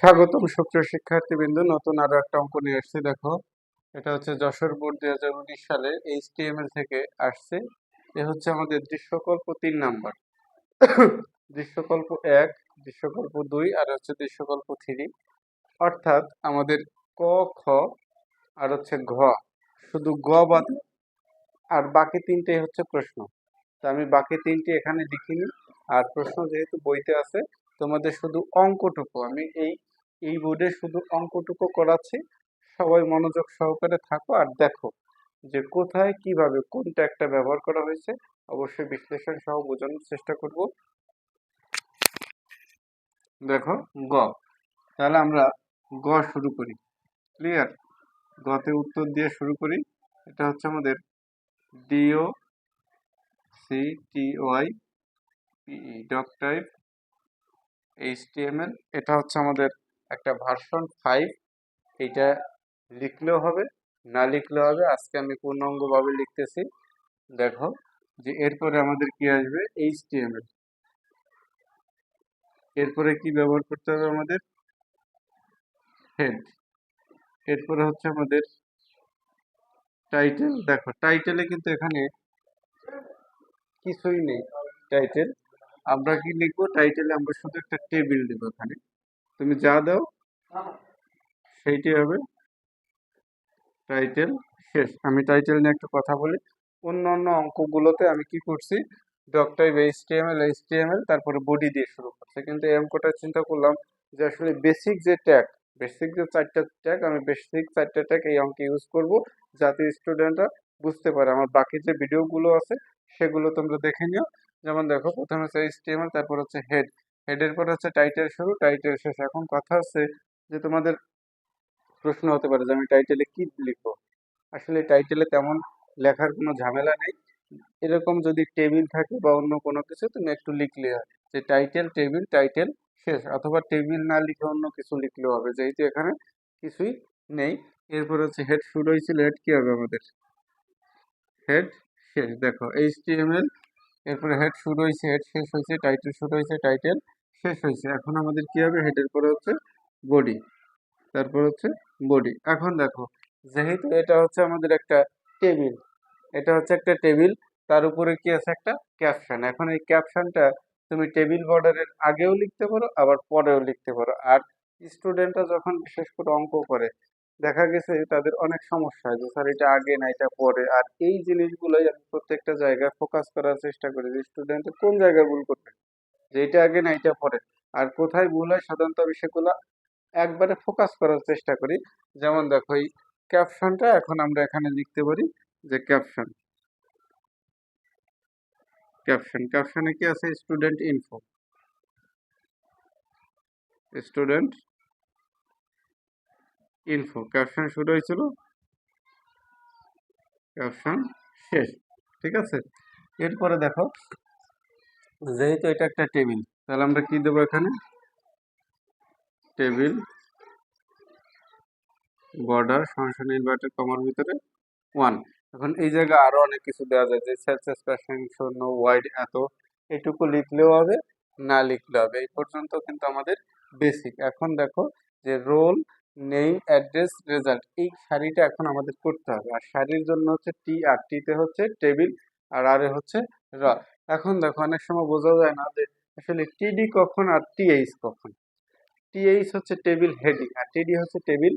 স্বাগতম সুপ্রিয় শিক্ষার্থীবৃন্দ, নতুন আরও একটা অঙ্ক নিয়ে আসছি, দেখো। এটা হচ্ছে যশোর বোর্ড দুই হাজার উনিশ সালে এইচটিএমএল থেকে আসছে। এ হচ্ছে আমাদের দৃশ্যকল্প তিন নাম্বার। দৃশ্যকল্প এক, দৃশ্যকল্প দুই আর হচ্ছে দৃশ্যকল্প থ্রি। অর্থাৎ আমাদের ক, খ আর হচ্ছে ঘ। শুধু গ বাদ আর বাকি তিনটে হচ্ছে প্রশ্ন। তো আমি বাকি তিনটি এখানে লিখিনি। আর প্রশ্ন যেহেতু বইতে আছে, তোমাদের শুধু অঙ্কটুকু। আমি এই এই বোর্ডে শুধু অঙ্কটুকু করাচ্ছি। সবাই মনোযোগ সহকারে থাকো আর দেখো যে কোথায়, কীভাবে কোনটা একটা ব্যবহার করা হয়েছে। অবশ্যই বিশ্লেষণ সহ বোঝানোর চেষ্টা করব। দেখো, গ। তাহলে আমরা গ শুরু করি। ক্লিয়ার গতে উত্তর দিয়ে শুরু করি। এটা হচ্ছে আমাদের D O C T Y P E doc type HTML এটা হচ্ছে আমাদের একটা ভার্সন ফাইভ এটা লিখলেও হবে, না লিখলেও হবে। আজকে আমি পূর্ণাঙ্গভাবে লিখতেছি। দেখো যে এরপরে আমাদের কি আসবে? এইচটিএমএল এরপরে কি ব্যবহার করতে হবে আমাদের? হেড এরপরে হচ্ছে আমাদের টাইটেল দেখো টাইটেলে কিন্তু এখানে কিছুই নেই টাইটেল আমরা কি লিখব? টাইটেলে আমরা শুধু একটা টেবিল দেবো এখানে। তুমি যা দাও সেইটি হবে টাইটেল শেষ। আমি টাইটেল নিয়ে একটু কথা বলি। অন্য অন্য অঙ্কগুলোতে আমি কি করছি? ডক্টর এইচটিএমএল এইচটিএমএল তারপরে বডি দিয়ে শুরু করছে। কিন্তু এই অঙ্কটা চিন্তা করলাম যে আসলে বেসিক যে ট্যাগ বেসিক যে চারটা ট্যাগ আমি বেসিক চারটা ট্যাগ এই অঙ্কে ইউজ করব যাতে স্টুডেন্টরা বুঝতে পারে। আমার বাকি যে ভিডিওগুলো আছে, সেগুলো তোমরা দেখে নিও। যেমন দেখো, প্রথমে হচ্ছে এইচটিএমএল তারপর হচ্ছে হেড হেডের পর হচ্ছে টাইটেল শুরু টাইটেল শেষ। এখন কথা হচ্ছে যে তোমাদের প্রশ্ন হতে পারে যে আমি টাইটেলে কি লিখব? আসলে টাইটেলে তেমন লেখার কোনো ঝামেলা নেই। এরকম যদি টেবিল থাকে বা অন্য কোনো কিছু, তুমি একটু লিখলে হয়। যে টাইটেল টেবিল টাইটেল শেষ। অথবা টেবিল না লিখে অন্য কিছু লিখলেও হবে। যেহেতু এখানে কিছুই নেই। এরপর হচ্ছে হেড শুরু হয়েছিল। হেড কি হবে আমাদের? হেড শেষ। দেখো এইচটিএমএল এরপরে হেড শুরু হয়েছে। হেড শেষ হয়েছে। টাইটেল শুরু হয়েছে। টাইটেল শেষ হয়েছে। এখন আমাদের কি হবে? হেডের পরে হচ্ছে বডি তারপর হচ্ছে বডি এখন দেখো, যেহেতু এটা হচ্ছে আমাদের একটা টেবিল এটা হচ্ছে একটা টেবিল তার উপরে কি আছে একটা ক্যাপশন এখন এই ক্যাপশনটা তুমি টেবিল বর্ডারের আগেও লিখতে পারো, আবার পরেও লিখতে পারো। আর স্টুডেন্টরা যখন বিশেষ করে অঙ্ক করে, দেখা গেছে তাদের অনেক সমস্যা হয় যে, স্যার, এটা আগে না, এটা পরে। আর এই জিনিসগুলোই আমি প্রত্যেকটা জায়গায় ফোকাস করার চেষ্টা করি যে স্টুডেন্ট কোন জায়গায় ভুল করবে? যে, এটা আগে না, এটা পরে। আর কোথায় ভুল হয় সাধারণত আমি সেগুলো একবারে ফোকাস করার চেষ্টা করি। যেমন দেখো, এই ক্যাপশনটা এখন আমরা এখানে লিখতে পারি যে ক্যাপশন ক্যাপশন ক্যাপশনে কি আছে? Student info student info caption শুরু হয়েছিল। ক্যাপশন শেষ। ঠিক আছে? এরপরে দেখো, যেহেতু এটা একটা টেবিল তাহলে আমরা কি দেবো এখানে? টেবিল বর্ডার সংশোধন ইনভার্টেড কমার ভিতরে ওয়ান এখন এই জায়গায় আরও অনেক কিছু দেওয়া যায়, যে সেলস এক্সপ্রেশন শূন্য ওয়াইড এত। এটুকু লিখলেও হবে, না লিখলে হবে। এই পর্যন্ত কিন্তু আমাদের বেসিক এখন দেখো যে রোল নেম অ্যাড্রেস রেজাল্ট এই সারিটা এখন আমাদের করতে হবে। আর সারির জন্য হচ্ছে টি আর টিতে হচ্ছে টেবিল, আর আর হচ্ছে র এখন দেখো অনেক সময় বোঝা যায় না যে আসলে টিডি কখন আর টিএইচ কখন। টিএইচ হচ্ছে টেবিল হেডিং আর টিডি হচ্ছে টেবিল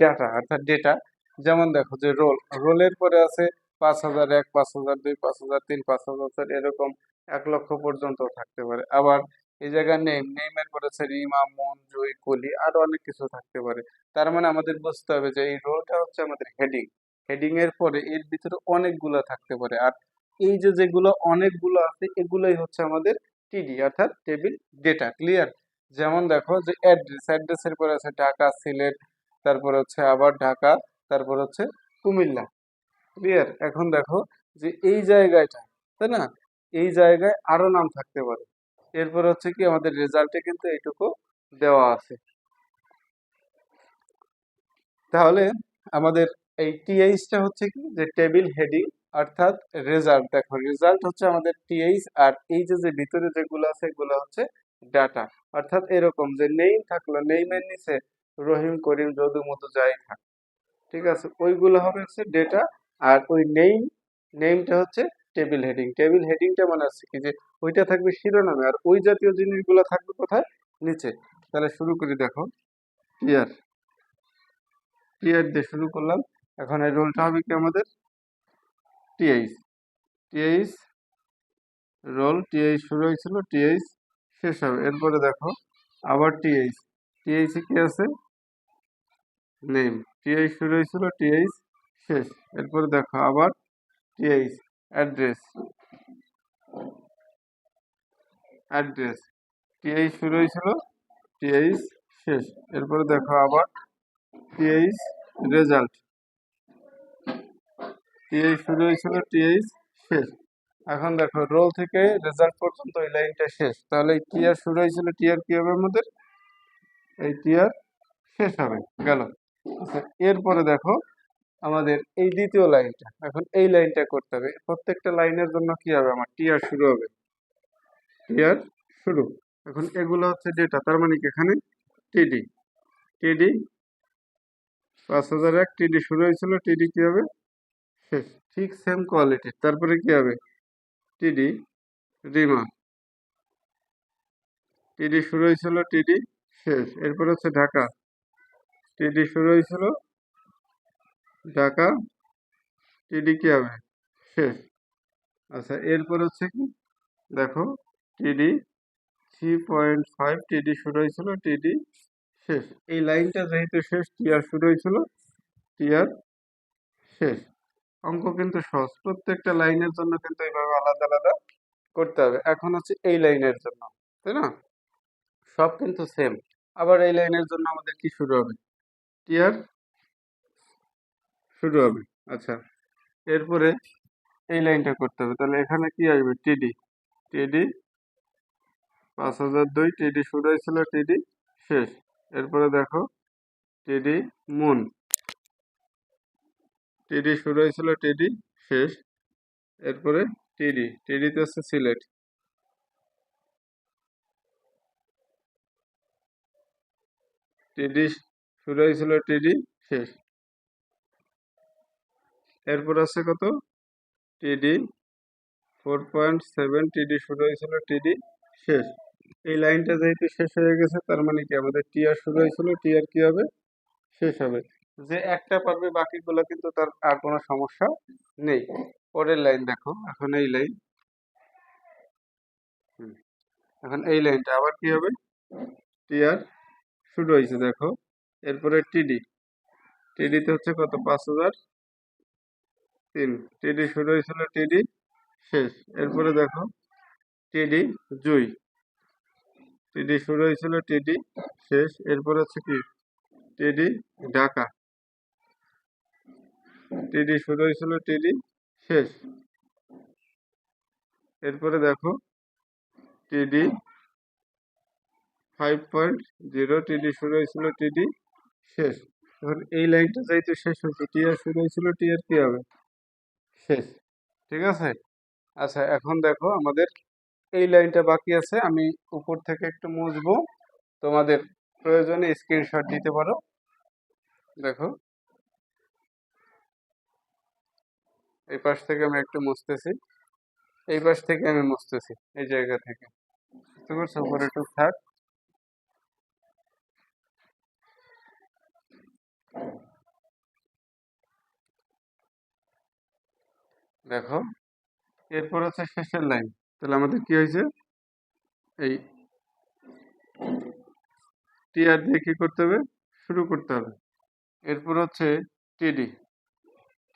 ডাটা অর্থাৎ ডেটা যেমন দেখো যে রোল রোলের পরে আছে পাঁচ হাজার এক, পাঁচ হাজার দুই, পাঁচ হাজার তিন, পাঁচ হাজার চার, এরকম এক লক্ষ পর্যন্ত থাকতে পারে। আবার এই জায়গায় নেম নেমের পরে আছে রিমা, মন জয় কলি, আরও অনেক কিছু থাকতে পারে। তার মানে আমাদের বুঝতে হবে যে এই রোলটা হচ্ছে আমাদের হেডিং হেডিং এর পরে এর ভিতরে অনেকগুলো থাকতে পারে। আর এই যে যেগুলো অনেকগুলো আছে, এগুলোই হচ্ছে আমাদের টিডি অর্থাৎ টেবিল ডেটা ক্লিয়ার যেমন দেখো যে অ্যাড্রেস অ্যাড্রেসের পরে আছে ঢাকা, সিলেট, তারপর হচ্ছে আবার ঢাকা, তারপর হচ্ছে কুমিল্লা। ক্লিয়ার এখন দেখো যে এই জায়গাটা, তাই না? এই জায়গায় আরও নাম থাকতে পারে। এরপর হচ্ছে কি আমাদের রেজাল্টে কিন্তু এইটুকু দেওয়া আছে। তাহলে আমাদের এই টিএইচটা হচ্ছে কি? যে টেবিল হেডিং অর্থাৎ রেজাল্ট দেখো রেজাল্ট হচ্ছে আমাদের টিএইচ আর এই যে যে ভিতরে যেগুলো আছে, এগুলো হচ্ছে ডাটা অর্থাৎ এরকম যে নেইম থাকল, নেইমের নিচে রহিম, করিম, যদু, মধু যাই থাক। ঠিক আছে? ওইগুলো হবে হচ্ছে ডেটা আর ওই নেইম নেইমটা হচ্ছে টেবিল হেডিং টেবিল হেডিংটা মানে হচ্ছে কি? যে ওইটা থাকবে শিরোনামে আর ওই জাতীয় জিনিসগুলো থাকবে কোথায়? নিচে। তাহলে শুরু করি দেখো। টিয়ার টিয়ার দিয়ে শুরু করলাম। এখন এই রোলটা হবে কি আমাদের? টিএইচ টিএইচ রোল টিএইচ শুরু হয়েছিল টিএইচ শেষ হবে। এরপরে দেখো, আবার টিএইচ টিএইচ কি আছে? নেম টিএইচ শুরু হয়েছিল টিএইচ শেষ। এরপরে দেখো, আবার টিএইচ অ্যাড্রেস অ্যাড্রেস টিএইচ শুরু হয়েছিল টিএইচ শেষ। এরপরে দেখো, আবার টিএইচ রেজাল্ট টিএইচ শুরু হয়েছিল টিএইচ শেষ। এখন দেখো রোল থেকে রেজাল্ট পর্যন্ত এই লাইনটা শেষ। তাহলে টিয়ার শুরু হয়েছিল টিয়ার কি হবে আমাদের? এই টিয়ার শেষ হবে, গেল। আচ্ছা এরপরে দেখো, আমাদের এই দ্বিতীয় লাইনটা এখন এই লাইনটা করতে হবে। প্রত্যেকটা লাইনের জন্য কি হবে? আমার টিয়ার শুরু হবে। টিয়ার শুরু। এখন এগুলো হচ্ছে ডেটা তার মানে কি? এখানে টিডি টিডি পাঁচ হাজার এক টিডি শুরু হয়েছিল টিডি কি হবে? শেষ। ঠিক সেম কোয়ালিটির তারপরে কি হবে? টিডি, রিমা। টিডি শুরু হয়েছিল, টিডি শেষ। এরপর হচ্ছে ঢাকা। টিডি শুরু হয়েছিল, ঢাকা। টিডি কি হবে? শেষ। আচ্ছা এরপর হচ্ছে কি? দেখো, টিডি থ্রি পয়েন্ট ফাইভ, টিডি শুরু হয়েছিল, টিডি শেষ। এই লাইনটা যেহেতু শেষ, টিয়ার শুরু হয়েছিল, টিয়ার শেষ। অঙ্ক কিন্তু সহজ। প্রত্যেকটা লাইনের জন্য কিন্তু এইভাবে আলাদা আলাদা করতে হবে। এখন হচ্ছে এই লাইনের জন্য, তাই না? সব কিন্তু সেম আবার এই লাইনের জন্য আমাদের কি শুরু হবে? টিয়ার শুরু হবে। আচ্ছা এরপরে এই লাইনটা করতে হবে। তাহলে এখানে কি আসবে? টিডি টিডি পাঁচ হাজার দুই। টিডি শুরু হয়েছিল টিডি শেষ। এরপরে দেখো টিডি মুন টিডি শুরু হয়েছিল টিডি শেষ। এরপরে টিডি টিডিতে হচ্ছে সিলেট। টিডি শুরু হয়েছিল টিডি শেষ। এরপর আছে কত? টিডি ফোর পয়েন্ট সেভেন টিডি শুরু হয়েছিল টিডি শেষ। এই লাইনটা যেহেতু শেষ হয়ে গেছে, তার মানে কি? আমাদের টিআর শুরু হয়েছিল টিআর কি হবে? শেষ হবে। যে একটা পারবে বাকিগুলো কিন্তু তার আর কোনো সমস্যা নেই। পরের লাইন দেখো, এখন এই লাইন এখন এই লাইনটা আবার কি হবে? টিআর শুরু হয়েছে, দেখো। এরপরে টিডি টিডিতে হচ্ছে কত? পাঁচ হাজার তিন। টিডি শুরু হয়েছিল টিডি শেষ। এরপরে দেখো টিডি জুই। টিডি শুরু হয়েছিল টিডি শেষ। এরপর হচ্ছে কি? টিডি ঢাকা। টিডি শুরু হয়েছিল, টিডি শেষ। এরপরে দেখো, টিডি ফাইভ পয়েন্ট জিরো টিডি শুরু হয়েছিল, টিডি শেষ। এখন এই লাইনটা যেহেতু শেষ হয়েছে টিআর শুরু হয়েছিল টিআর কি হবে? শেষ। ঠিক আছে? আচ্ছা এখন দেখো আমাদের এই লাইনটা বাকি আছে, আমি উপর থেকে একটু মুছবো। তোমাদের প্রয়োজনে স্ক্রিনশট দিতে পারো। দেখো। এই পাশ থেকে আমি একটু মুছতেছি। এই পাশ থেকে আমি মুছতেছি, এই জায়গা থেকে। একটু থাক। দেখো, এরপর হচ্ছে শেষের লাইন। তাহলে আমাদের কি হয়েছে? এই টিআর দিয়ে কি করতে হবে? শুরু করতে হবে। এরপর হচ্ছে টিডি।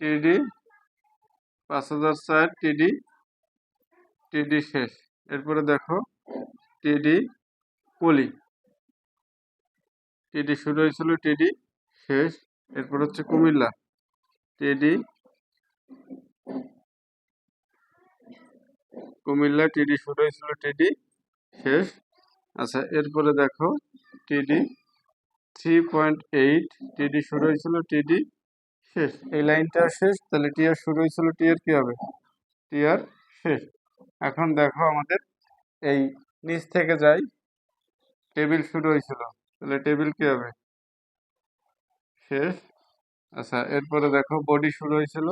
টিডি পাঁচ হাজার চার টিডি টিডি শেষ। এরপরে দেখো, টিডি পলি টিডি শুরু হয়েছিল, টিডি শেষ। এরপর হচ্ছে কুমিল্লা। টিডি কুমিল্লা টিডি শুরু হয়েছিল, টিডি শেষ। আচ্ছা এরপরে দেখো, টিডি থ্রি পয়েন্ট এইট, টিডি শুরু হয়েছিল, টিডি শেষ। এই লাইনটা শেষ? তাহলে টিয়ার শুরু হয়েছিল টিয়ার কি হবে? টিয়ার শেষ। এখন দেখো আমাদের এই নিচ থেকে যাই টেবিল শুরু হয়েছিল। তাহলে টেবিল কি হবে? শেষ। আচ্ছা এরপরে দেখো বডি শুরু হয়েছিল।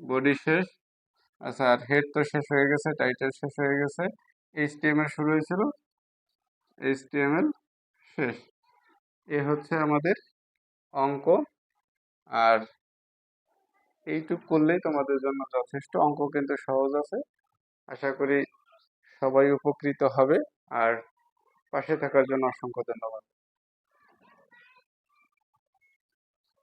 বডি শেষ। আচ্ছা আর হেড তো শেষ হয়ে গেছে টাইটেল শেষ হয়ে গেছে। এইচটিএমএল শুরু হয়েছিল। এইচটিএমএল শেষ। এ হচ্ছে আমাদের অঙ্ক। আর এইটুক করলেই তোমাদের জন্য যথেষ্ট। অঙ্ক কিন্তু সহজ আছে। আশা করি সবাই উপকৃত হবে। আর পাশে থাকার জন্য অসংখ্য ধন্যবাদ।